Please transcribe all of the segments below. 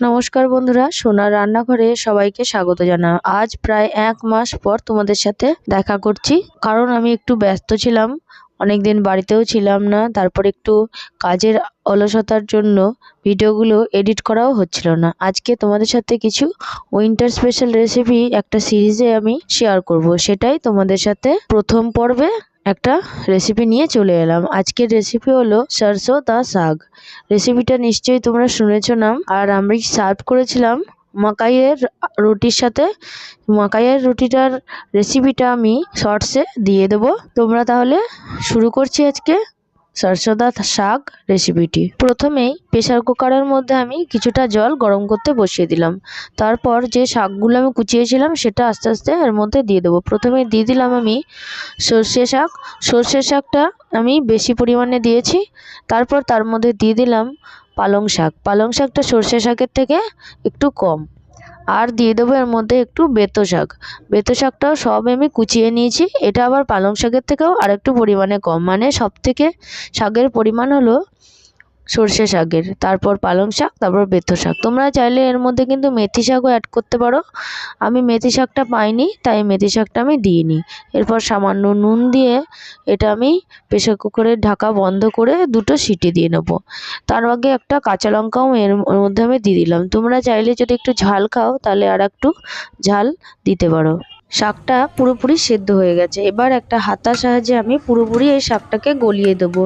নমস্কার বন্ধুরা, সোনার রান্নাঘরে সবাইকে স্বাগত জানাই। আজ প্রায় এক মাস পর তোমাদের সাথে দেখা করছি। কারণ আমি একটু ব্যস্ত ছিলাম, অনেকদিন বাড়িতেও ছিলাম না, তারপর একটু কাজের অলসতার জন্য ভিডিওগুলো এডিট করাও হচ্ছিল না। আজকে তোমাদের সাথে কিছু উইন্টার স্পেশাল রেসিপি একটা সিরিজে আমি শেয়ার করব। সেটাই তোমাদের সাথে প্রথম পর্বে একটা রেসিপি নিয়ে চলে এলাম। আজকের রেসিপি হলো সরষো দা শাক। রেসিপিটা নিশ্চয়ই তোমরা শুনেছ নাম। আর আমি সার্ভ করেছিলাম মাকাইয়ের রুটির সাথে। মাকাইয়ের রুটিটার রেসিপিটা আমি শর্টসে দিয়ে দেবো। তোমরা তাহলে শুরু করছি আজকে। সরষদা শাক রেসিপিটি প্রথমেই প্রেসার কুকারের মধ্যে আমি কিছুটা জল গরম করতে বসিয়ে দিলাম। তারপর যে শাকগুলো আমি কুচিয়েছিলাম, সেটা আস্তে আস্তে এর মধ্যে দিয়ে দেবো। প্রথমে দিয়ে দিলাম আমি সর্ষে শাক। সর্ষে শাকটা আমি বেশি পরিমাণে দিয়েছি। তারপর তার মধ্যে দিয়ে দিলাম পালং শাক। পালং শাকটা সর্ষে শাকের থেকে একটু কম। আর দিয়ে দেবো এর মধ্যে একটু বেতো শাক। বেতো শাকটাও সব আমি কুচিয়ে নিয়েছি। এটা আবার পালং শাকের থেকেও আরেকটু পরিমাণে কম। মানে সব থেকে শাকের পরিমাণ হলো সর্ষে শাকের, তারপর পালং শাক, তারপর বেথো শাক। তোমরা চাইলে এর মধ্যে কিন্তু মেথি শাকও অ্যাড করতে পারো। আমি মেথি শাকটা পাইনি, তাই মেথি শাকটা আমি দিইনি। এরপর সামান্য নুন দিয়ে এটা আমি প্রেসার কুকারের ঢাকা বন্ধ করে দুটো সিটি দিয়ে নেব। তার আগে একটা কাঁচা লঙ্কাও এর মধ্যে আমি দিয়ে দিলাম। তোমরা চাইলে যদি একটু ঝাল খাও, তাহলে আর একটু ঝাল দিতে পারো। শাকটা পুরোপুরি সেদ্ধ হয়ে গেছে। এবার একটা হাতার সাহায্যে আমি পুরোপুরি এই শাকটাকে গলিয়ে দেবো।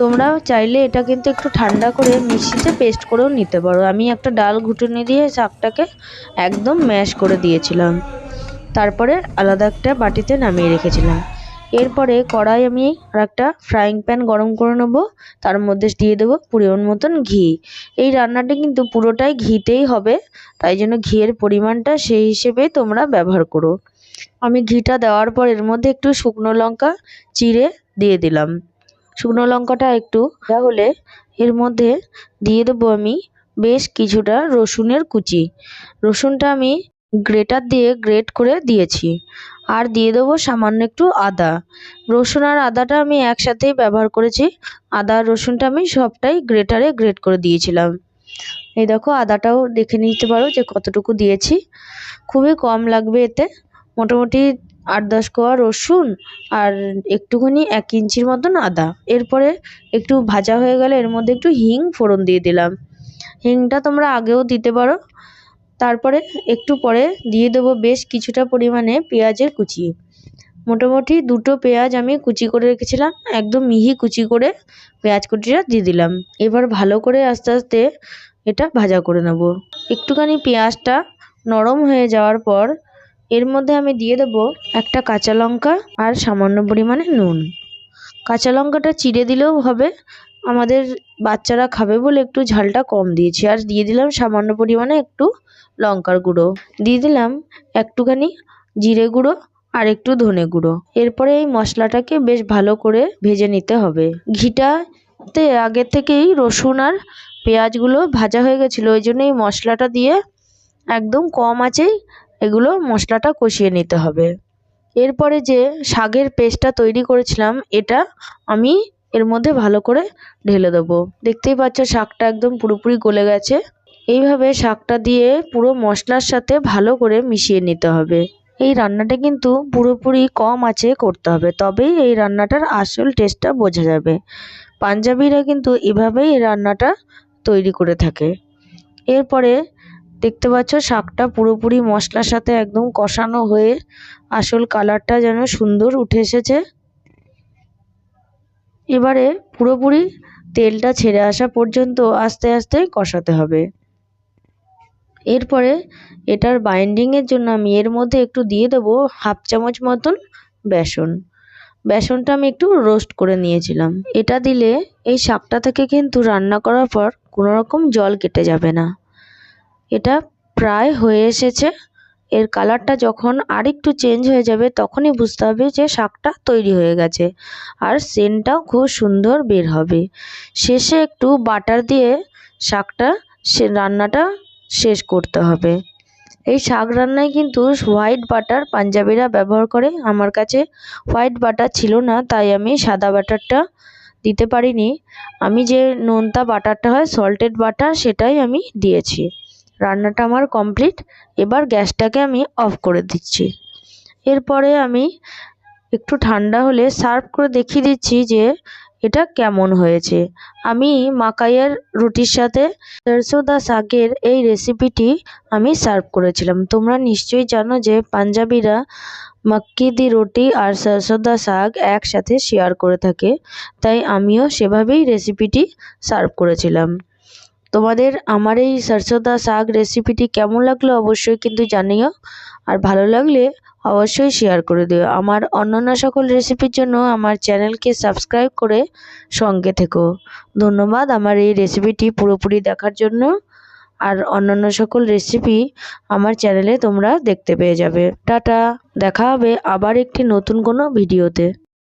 তোমরা চাইলে এটা কিন্তু একটু ঠান্ডা করে মিক্সিতে পেস্ট করেও নিতে পারো। আমি একটা ডাল ঘুটুনি দিয়ে শাকটাকে একদম ম্যাশ করে দিয়েছিলাম। তারপরে আলাদা একটা বাটিতে নামিয়ে রেখেছিলাম। এরপরে কড়াই আমি আর একটা ফ্রাইং প্যান গরম করে নেব। তার মধ্যে দিয়ে দেবো পরিমাণ মতন ঘি। এই রান্নাটা কিন্তু পুরোটাই ঘিতেই হবে। তাই জন্য ঘিয়ের পরিমাণটা সেই হিসেবেই তোমরা ব্যবহার করো। আমি ঘিটা দেওয়ার পর এর মধ্যে একটু শুকনো লঙ্কা চিড়ে দিয়ে দিলাম। শুকনো লঙ্কাটা একটু হলে এর মধ্যে দিয়ে দেবো আমি বেশ কিছুটা রসুনের কুচি। রসুনটা আমি গ্রেটার দিয়ে গ্রেট করে দিয়েছি। আর দিয়ে দেবো সামান্য একটু আদা। রসুন আর আদাটা আমি একসাথেই ব্যবহার করেছি। আদা আর রসুনটা আমি সবটাই গ্রেটারে গ্রেট করে দিয়েছিলাম। এই দেখো আদাটাও দেখে নিতে পারো যে কতটুকু দিয়েছি। খুবই কম লাগবে এতে। মোটামুটি আট দশ কোয়া রসুন আর একটুখানি এক ইঞ্চির মতন আদা। এরপরে একটু ভাজা হয়ে গেলে এর মধ্যে একটু হিং ফোড়ন দিয়ে দিলাম। হিংটা তোমরা আগেও দিতে পারো। তারপরে একটু পরে দিয়ে দেবো বেশ কিছুটা পরিমাণে পেঁয়াজের কুচি। মোটামুটি দুটো পেঁয়াজ আমি কুচি করে রেখেছিলাম, একদম মিহি কুচি করে পেঁয়াজ কুচিটা দিয়ে দিলাম। এবার ভালো করে আস্তে আস্তে এটা ভাজা করে নেব। একটুখানি পেঁয়াজটা নরম হয়ে যাওয়ার পর এর মধ্যে আমি দিয়ে দেবো একটা কাঁচা লঙ্কা আর সামান্য পরিমাণে নুন। কাঁচা লঙ্কাটা চিড়ে দিলেও হবে। আমাদের বাচ্চারা খাবে বলে একটু ঝালটা কম দিয়েছি। আর দিয়ে দিলাম সামান্য পরিমাণে একটু লঙ্কার গুঁড়ো। দিয়ে দিলাম একটুখানি জিরে গুঁড়ো আর একটু ধনে গুঁড়ো। এরপরে এই মশলাটাকে বেশ ভালো করে ভেজে নিতে হবে। ঘিটাতে আগে থেকেই রসুন আর পেঁয়াজগুলো ভাজা হয়ে গেছিল। ওই জন্য এই মশলাটা দিয়ে একদম কম আঁচেই এগুলো মশলাটা কষিয়ে নিতে হবে। এরপরে যে শাকের পেস্টটা তৈরি করেছিলাম, এটা আমি এর মধ্যে ভালো করে ঢেলে দেবো। দেখতেই পাচ্ছ শাকটা একদম পুরোপুরি গলে গেছে। এইভাবে শাকটা দিয়ে পুরো মশলার সাথে ভালো করে মিশিয়ে নিতে হবে। এই রান্নাটা কিন্তু পুরোপুরি কম আছে করতে হবে, তবেই এই রান্নাটার আসল টেস্টটা বোঝা যাবে। পাঞ্জাবিরা কিন্তু এভাবেই এই রান্নাটা তৈরি করে থাকে। এরপরে দেখতে পাচ্ছ, শাকটা পুরোপুরি মশলার সাথে একদম কষানো হয়ে আসল কালারটা যেন সুন্দর উঠে এসেছে। এবারে পুরোপুরি তেলটা ছেড়ে আসা পর্যন্ত আস্তে আস্তে কষাতে হবে। এরপরে এটার বাইন্ডিংয়ের জন্য আমি এর মধ্যে একটু দিয়ে দেবো হাফ চামচ মতন বেসন। বেসনটা আমি একটু রোস্ট করে নিয়েছিলাম। এটা দিলে এই শাকটা থেকে কিন্তু রান্না করার পর কোনো রকম জল কেটে যাবে না। এটা প্রায় হয়ে এসেছে। এর কালারটা যখন আরেকটু চেঞ্জ হয়ে যাবে, তখনই বুঝতে হবে যে শাকটা তৈরি হয়ে গেছে। আর সেন্টটাও খুব সুন্দর বের হবে। শেষে একটু বাটার দিয়ে শাকটা, সে রান্নাটা শেষ করতে হবে। এই শাক রান্নায় কিন্তু হোয়াইট বাটার পাঞ্জাবিরা ব্যবহার করে। আমার কাছে হোয়াইট বাটার ছিল না, তাই আমি সাদা বাটারটা দিতে পারিনি। আমি যে নোনতা বাটারটা হয় সল্টেড বাটার সেটাই আমি দিয়েছি। রান্নাটা আমার কমপ্লিট এবার গ্যাসটাকে আমি অফ করে দিচ্ছি। এরপরে আমি একটু ঠান্ডা হলে সার্ভ করে দেখিয়ে দিচ্ছি যে এটা কেমন হয়েছে। আমি মাকাইয়ের রুটির সাথে সরষোদা শাকের এই রেসিপিটি আমি সার্ভ করেছিলাম। তোমরা নিশ্চয়ই জানো যে পাঞ্জাবিরা মাক্কি দি রুটি আর সরষোদা শাক একসাথে শেয়ার করে থাকে। তাই আমিও সেভাবেই রেসিপিটি সার্ভ করেছিলাম। তোমাদের আমার এই সরষোদা শাক রেসিপিটি কেমন লাগল অবশ্যই কিন্তু জানিও। আর ভালো লাগলে অবশ্যই শেয়ার করে দিও। আমার অন্যান্য সকল রেসিপির জন্য আমার চ্যানেলকে সাবস্ক্রাইব করে সঙ্গে থেকো। ধন্যবাদ আমার এই রেসিপিটি পুরোপুরি দেখার জন্য। আর অন্যান্য সকল রেসিপি আমার চ্যানেলে তোমরা দেখতে পেয়ে যাবে। টাটা, দেখা হবে আবার একটি নতুন কোনো ভিডিওতে